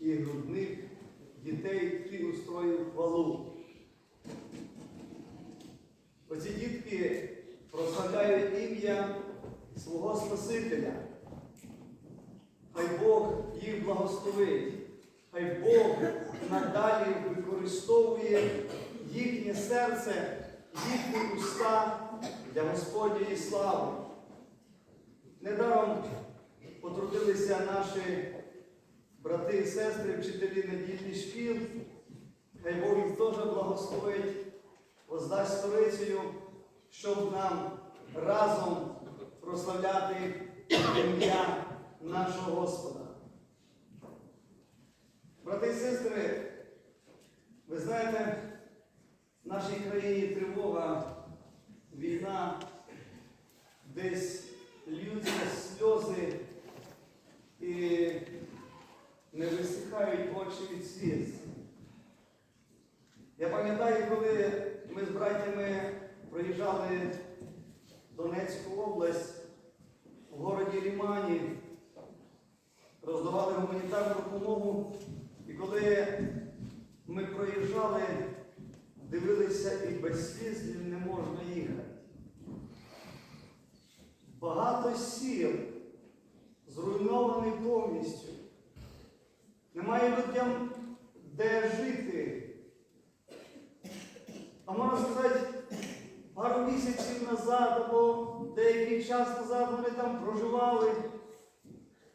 і грудних дітей ти устроїв хвалу. Оці дітки прославляють ім'я свого Спасителя. Хай Бог їх благословить, хай Бог надалі використовує їхнє серце, їхні уста для Господньої слави. Недаром потрудилися наші брати і сестри, вчителі недільних шкіл. Хай Бог їх теж благословить, воздасть сторицею, щоб нам разом прославляти ім'я нашого Господа. Брати і сестри, ви знаєте, в нашій країні тривога, війна, десь льються сльози і висихають очі від сліз. Я пам'ятаю, коли ми з братями проїжджали в Донецьку область, в городі Лімані, роздавали гуманітарну допомогу, і коли ми проїжджали, дивилися і без слізів не можна їхати. Багато сіл зруйнований повністю. Немає людям де жити. А можна сказати, пару місяців назад або деякий час назад вони там проживали,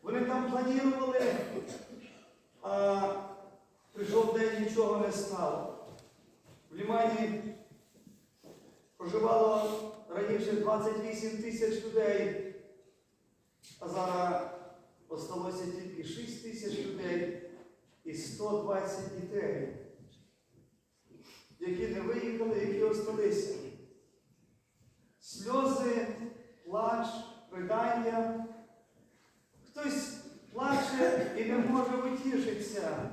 вони там планували, а прийшов день нічого не стало. В Лімані проживало раніше 28 тисяч людей, а зараз осталося тільки 6 тисяч людей і 120 дітей, які не виїхали, які осталися. Сльози, плач, ридання. Хтось плаче і не може утішитися.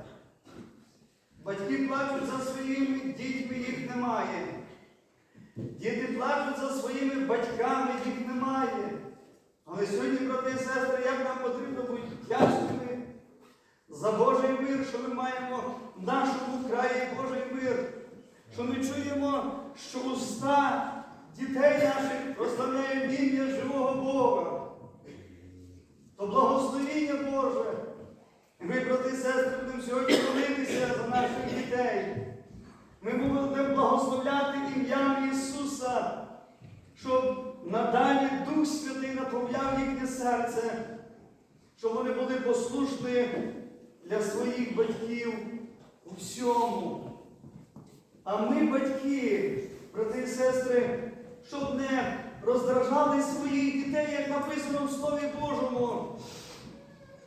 Батьки плачуть за своїми дітьми, їх немає. Діти плачуть за своїми батьками, їх немає. Але сьогодні, брати і сестри, як нам потрібно бути вдячними за Божий мир, що ми маємо в нашому краї Божий мир, що ми чуємо, що уста дітей наших прославляють ім'я живого Бога. То благословіння Боже. Ми, брати і сестри, будемо сьогодні молитися за наших дітей. Ми будемо благословляти ім'ям Ісуса, щоб надалі Дух Святий наповняв їхнє серце, щоб вони були послушні для своїх батьків у всьому. А ми, батьки, брати і сестри, щоб не роздражали своїх дітей, як написано в Слові Божому.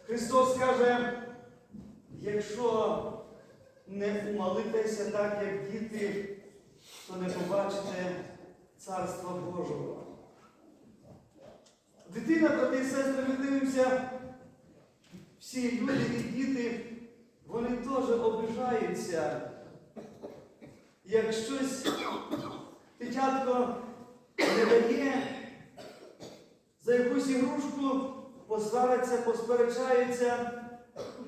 Христос каже, якщо не умолитеся так, як діти, то не побачите Царства Божого. Дитина, брати і сестри, ми дивимося, всі люди і діти, вони теж обижаються. Як щось дитятко не дає, за якусь ігрушку посвариться, посперечається,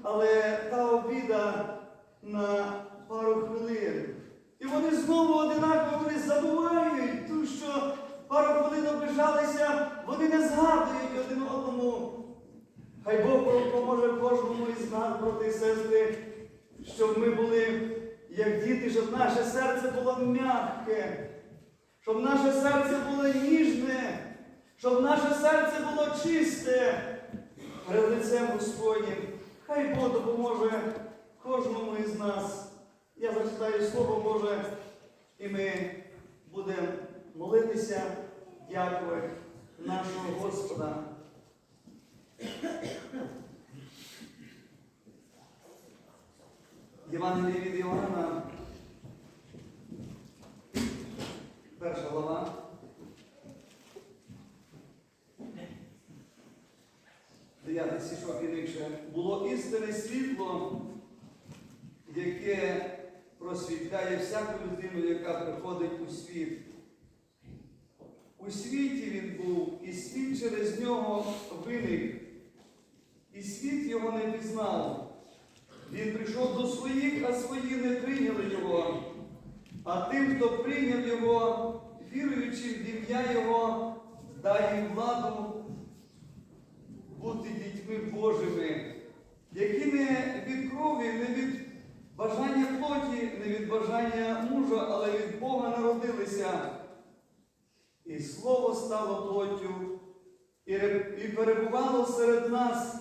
але та обіда на пару хвилин. І вони знову одинаково вони забувають ту, що пару хвилин обижалися, вони не згадують один одному. Хай Бог допоможе кожному із нас, брати сестри, щоб ми були як діти, щоб наше серце було м'яке, щоб наше серце було ніжне, щоб наше серце було чисте перед лицем Господнім. Хай Бог допоможе кожному із нас. Я зачитаю Слово Боже, і ми будемо молитися, дякувати нашого Господа. Євангеліє від Іоанна, перша глава. Дев'ятий стишок і інше. Було істинне світло, яке просвітляє всяку людину, яка приходить у світ. У світі він був, і світ через нього виник, і світ його не пізнав. Він прийшов до своїх, а свої не прийняли його. А тим, хто прийняв його, віруючи в ім'я Його, їм владу бути дітьми Божими, які не від крові, не від бажання плоті, не від бажання мужа, але від Бога народилися. І слово стало плоттю, і перебувало серед нас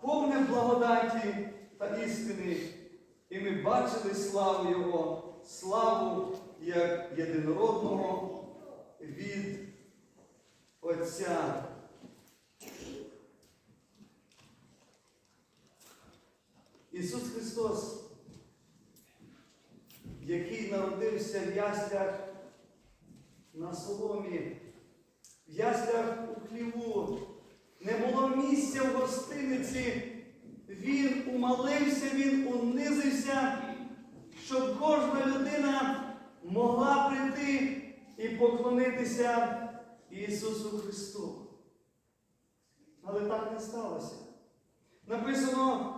повне благодаті та істини. І ми бачили славу Його, славу як єдинородного від Отця. Ісус Христос, який народився в яслях на соломі, в яслях у хліву, не було місця в гостиниці, Він умалився, Він унизився, щоб кожна людина могла прийти і поклонитися Ісусу Христу. Але так не сталося. Написано,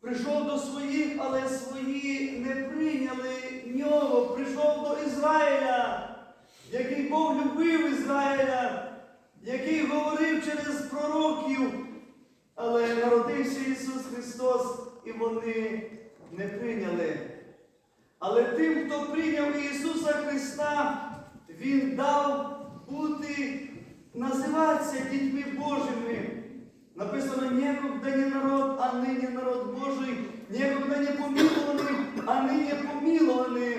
прийшов до своїх, але свої не прийняли нього. Прийшов до Ізраїля, який Бог любив Ізраїля, який говорив через пророків. Але народився Ісус Христос, і вони не прийняли. Але тим, хто прийняв Ісуса Христа, Він дав бути, називатися дітьми Божими. Написано, некогда не народ, а нині народ Божий, некогда не помилований, а нині помилований.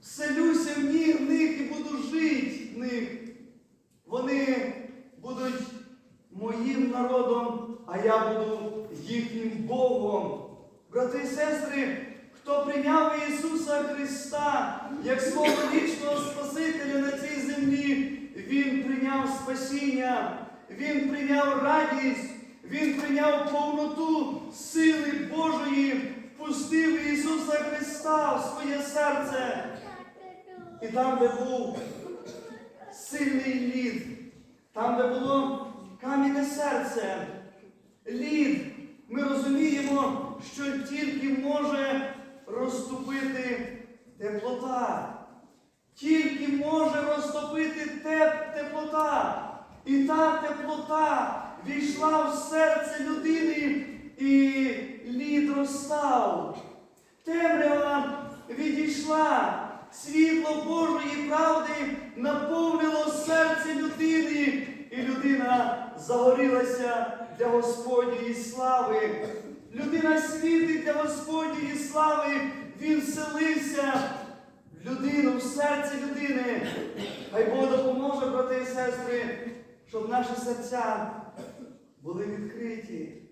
Вселюся в них і буду жити в них. Вони будуть моїм народом, а я буду їхнім Богом. Брати і сестри, хто прийняв Ісуса Христа як свого вічного Спасителя на цій землі, Він прийняв спасіння, Він прийняв радість, Він прийняв повноту сили Божої, впустив Ісуса Христа в своє серце. І там, де був сильний лід, там, де було кам'яне серце, лід, ми розуміємо, що тільки може розтопити теплота. Тільки може розтопити теп, теплота. І та теплота війшла в серце людини, і лід розстав. Темрява відійшла, світло Божої правди наповнило серце людини, і людина загорілася для Господньої слави. Людина світить для Господньої слави, він вселився в людину, в серце людини. Хай Бог допоможе, брати і сестри, щоб наші серця були відкриті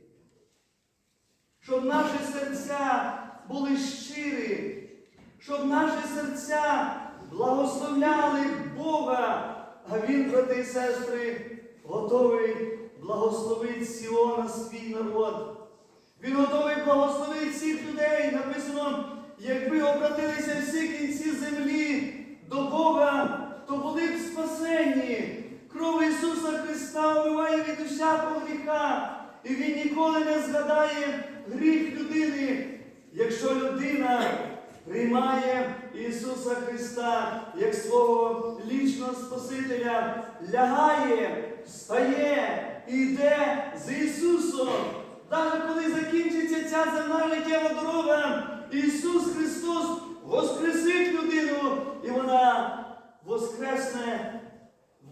щоб наші серця були щирі, щоб наші серця благословляли Бога, а Він, брати і сестри, готовий благословити Сіона свій народ. Він готовий благословити всіх людей. Написано, якби обратилися всі кінці землі до Бога, то були б спасені. Кров Ісуса Христа вмиває від усякого гріха. І Він ніколи не згадає гріх людини, якщо людина приймає Ісуса Христа як свого лічного Спасителя, лягає, встає і йде з Ісусом. Навіть коли закінчиться ця земна життєва дорога, Ісус Христос воскресить людину, і вона воскресне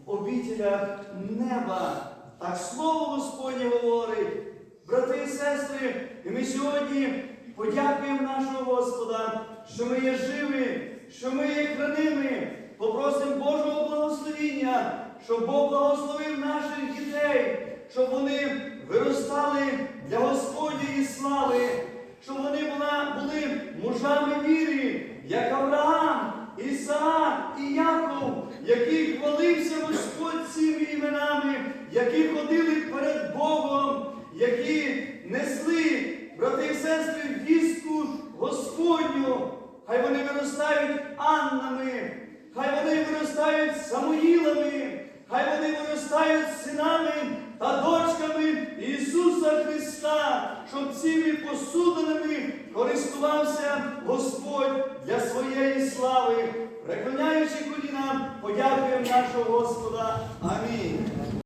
в обітелях неба. Так слово Господнє говорить, брати і сестри, і ми сьогодні подякуємо нашого Господа, що ми є живі, що ми є храними. Попросимо Божого благословіння, щоб Бог благословив наших дітей, щоб вони виростали для Господньої слави, щоб вони були мужами віри, як Авраам, Ісаак і Яков, який хвалився Господь цими іменами, які ходили перед Богом, які несли, брати і сестри, вістку Господню. Хай вони виростають Аннами, хай вони виростають Самуїлами, хай вони виростають синами та дочками Ісуса. Христа, щоб цими посудинами користувався Господь для своєї слави. Преклоняючи коліна, подякуємо нашого Господа. Амінь.